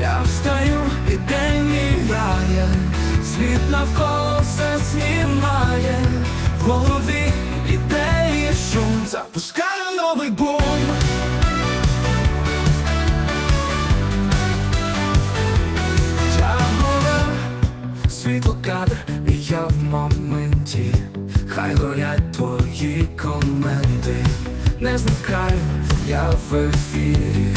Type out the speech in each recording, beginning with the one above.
Я встаю і день мігає, світ навколо все знімає, в голові ідеї шум, запускаю новий бум. Тягнула світло кадр, і я в моменті, хай горять твої коменти, не зникаю, я в ефірі,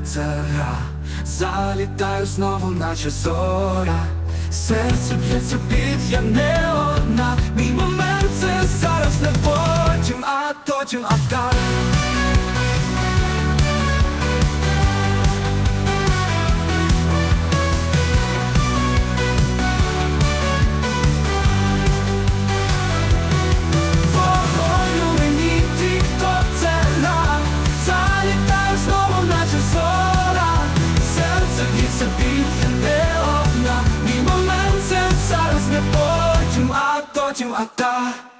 це гра. Залітаю знову, наче зоря. Серце б'ється під, я не одна. Мій момент це зараз не потім, а потім, а так Під, я не одна. Мій момент це зараз не потім, а потім, а так